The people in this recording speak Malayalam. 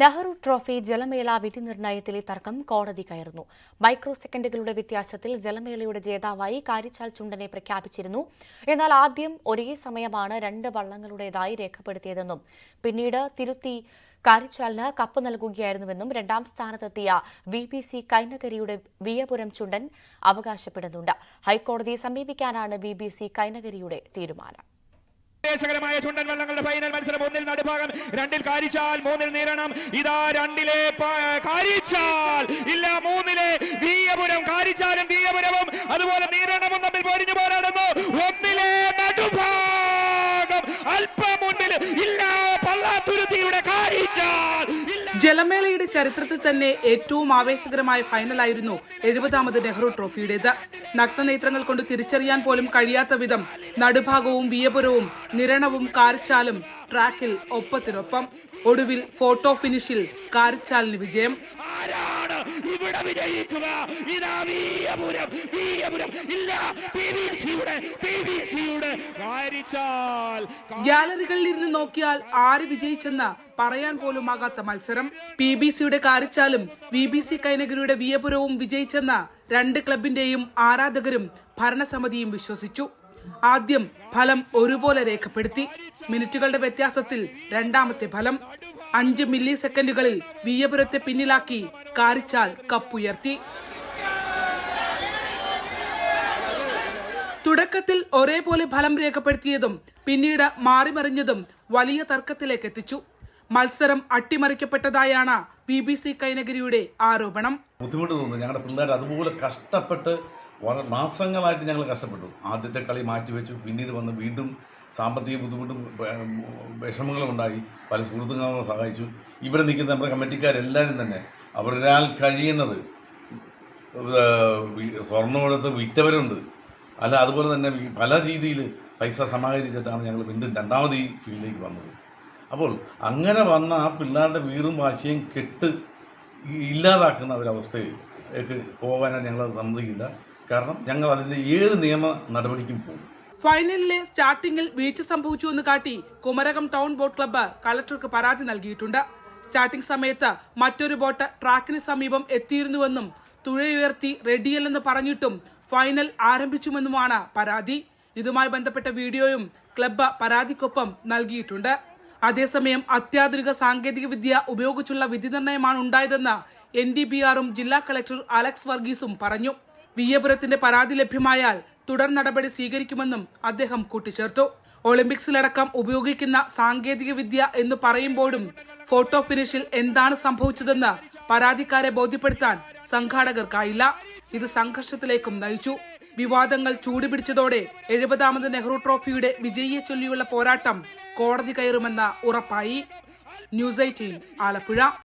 നെഹ്റു ട്രോഫി ജലമേള വിധി നിർണയത്തിലെ തർക്കം കോടതി കയറുന്നു. മൈക്രോ സെക്കൻഡുകളുടെ വ്യത്യാസത്തിൽ ജലമേളയുടെ ജേതാവായി കാരിച്ചാൽ ചുണ്ടനെ പ്രഖ്യാപിച്ചിരുന്നു. എന്നാൽ ആദ്യം ഒരേ സമയമാണ് രണ്ട് വള്ളങ്ങളുടേതായി രേഖപ്പെടുത്തിയതെന്നും പിന്നീട് തിരുത്തി കാരിച്ചാലിന് കപ്പ് നൽകുകയായിരുന്നുവെന്നും രണ്ടാം സ്ഥാനത്തെത്തിയ വി പി സി കൈനകരിയുടെ വിയപുരം ചുണ്ടൻ അവകാശപ്പെടുന്നുണ്ട്. ഹൈക്കോടതിയെ സമീപിക്കാനാണ് വി ബി സി കൈനകരിയുടെ തീരുമാനം. ആവേശകരമായ ചുണ്ടൻ വള്ളങ്ങളുടെ ഫൈനൽ മത്സരം ഒന്നിൽ നടുഭാഗം രണ്ടിൽ കാരിച്ചാൽ മൂന്നിൽ നേരണം. ഇതാ രണ്ടിലെ കാരിച്ചാൽ ഇല്ല മൂന്നിലെ വീയപുരം കാരിച്ചാലും വീയപുരവും അതുപോലെ ജലമേളയുടെ ചരിത്രത്തിൽ തന്നെ ഏറ്റവും ആവേശകരമായ ഫൈനലായിരുന്നു എഴുപതാമത് നെഹ്റു ട്രോഫിയുടേത്. നഗ്നനേത്രങ്ങൾ കൊണ്ട് തിരിച്ചറിയാൻ പോലും കഴിയാത്ത വിധം നടുഭാഗവും വിയപുരവും നിരണവും കാരിച്ചാലും ട്രാക്കിൽ ഒപ്പത്തിനൊപ്പം. ഒടുവിൽ ഫോട്ടോ ഫിനിഷിൽ കാരിച്ചാലിന് വിജയം. ഇവിടെ വിജയിക്കുക? ഇതാ വീയപുരം വീയപുരം. ഇല്ല പി ബി സിയുടെ പി കാരിച്ചാൽ ഗ്യാലറികളിൽ ഇരുന്ന് നോക്കിയാൽ ആര് വിജയിച്ചെന്ന പറയാൻ പോലും ആകാത്ത മത്സരം. പി ബി സിയുടെ കാരിച്ചാലും വി ബി സി കൈനഗിരിയുടെ വിയപുരവും വിജയിച്ചെന്ന രണ്ട് ക്ലബിന്റെയും ആരാധകരും ഭരണസമിതിയും വിശ്വസിച്ചു. ആദ്യം ഫലം ഒരുപോലെ രേഖപ്പെടുത്തി. മിനിറ്റുകളുടെ വ്യത്യാസത്തിൽ രണ്ടാമത്തെ ഫലം. അഞ്ച് മില്ലി സെക്കൻഡുകളിൽ വിയപുരത്തെ പിന്നിലാക്കി കാരിച്ചാൽ കപ്പുയർത്തി. തുടക്കത്തിൽ ഒരേപോലെ ഫലം രേഖപ്പെടുത്തിയതും പിന്നീട് മാറിമറിഞ്ഞതും വലിയ തർക്കത്തിലേക്ക് എത്തിച്ചു മത്സരം അട്ടിമറിക്കപ്പെട്ടതായാണ് ബി ബി സി കൈനഗിരിയുടെ ആരോപണം ബുദ്ധിമുട്ട് തോന്നുന്നു ഞങ്ങളുടെ പിള്ളേർ അതുപോലെ കഷ്ടപ്പെട്ട് മാസങ്ങളായിട്ട് ഞങ്ങൾ കഷ്ടപ്പെട്ടു ആദ്യത്തെ കളി മാറ്റിവെച്ചു പിന്നീട് വന്ന് വീണ്ടും സാമ്പത്തിക ബുദ്ധിമുട്ടും വേ- വിഷമങ്ങളും ഉണ്ടായി പല സുഹൃത്തുക്കളും സഹായിച്ചു ഇവിടെ നിൽക്കുന്ന നമ്മുടെ കമ്മിറ്റിക്കാരെല്ലാവരും തന്നെ അവരാൽ കഴിയുന്നത് സ്വർണമെടുത്ത് വിറ്റവരുണ്ട് അല്ല അതുപോലെ തന്നെ പല രീതിയിൽ പൈസ സമാഹരിച്ചിട്ടാണ് ഞങ്ങൾ വീണ്ടും രണ്ടാമത് ഈ ഫീൽഡിലേക്ക് വന്നത്. അപ്പോൾ അങ്ങനെ വന്ന ആ പിള്ളേരുടെ വീറും വാശിയും കെട്ട് ഇല്ലാതാക്കുന്ന ഒരവസ്ഥയിലേക്ക് പോകാനാണ് ഞങ്ങളത് സമ്മതിക്കില്ല. കാരണം ഞങ്ങൾ അതിന്റെ ഏത് നിയമ നടപടിക്കും പോകും. ഫൈനലിലെ സ്റ്റാർട്ടിംഗിൽ വീഴ്ച സംഭവിച്ചുവെന്ന് കാട്ടി കുമരകം ടൗൺ ബോട്ട് ക്ലബ്ബ് കലക്ടർക്ക് പരാതി നൽകിയിട്ടുണ്ട്. സ്റ്റാർട്ടിംഗ് സമയത്ത് മറ്റൊരു ബോട്ട് ട്രാക്കിന് സമീപം എത്തിയിരുന്നുവെന്നും തുഴയുയർത്തി റെഡിയല്ലെന്ന് പറഞ്ഞിട്ടും ഫൈനൽ ആരംഭിച്ചുമെന്നുമാണ് പരാതി. ഇതുമായി ബന്ധപ്പെട്ട വീഡിയോയും ക്ലബ്ബ് പരാതിക്കൊപ്പം നൽകിയിട്ടുണ്ട്. അതേസമയം അത്യാധുനിക സാങ്കേതിക വിദ്യ ഉപയോഗിച്ചുള്ള വിധി നിർണയമാണ് ഉണ്ടായതെന്ന് എൻ ഡി ബി ആറും ജില്ലാ കളക്ടർ അലക്സ് വർഗീസും പറഞ്ഞു. വിയ്യപുരത്തിന്റെ പരാതി ലഭ്യമായാൽ തുടർ നടപടി സ്വീകരിക്കുമെന്നും അദ്ദേഹം കൂട്ടിച്ചേർത്തു. ഒളിമ്പിക്സിലടക്കം ഉപയോഗിക്കുന്ന സാങ്കേതിക വിദ്യ എന്ന് പറയുമ്പോഴും ഫോട്ടോ ഫിനിഷിൽ എന്താണ് സംഭവിച്ചതെന്ന് പരാതിക്കാരെ ബോധ്യപ്പെടുത്താൻ സംഘാടകർക്കായില്ല. ഇത് സംഘർഷത്തിലേക്കും നയിച്ചു. വിവാദങ്ങൾ ചൂടുപിടിച്ചതോടെ എഴുപതാമത് നെഹ്റു ട്രോഫിയുടെ വിജയിയെ ചൊല്ലിയുള്ള പോരാട്ടം കോടതി കയറുമെന്ന ഉറപ്പായി. News Eighteen Alappuzha.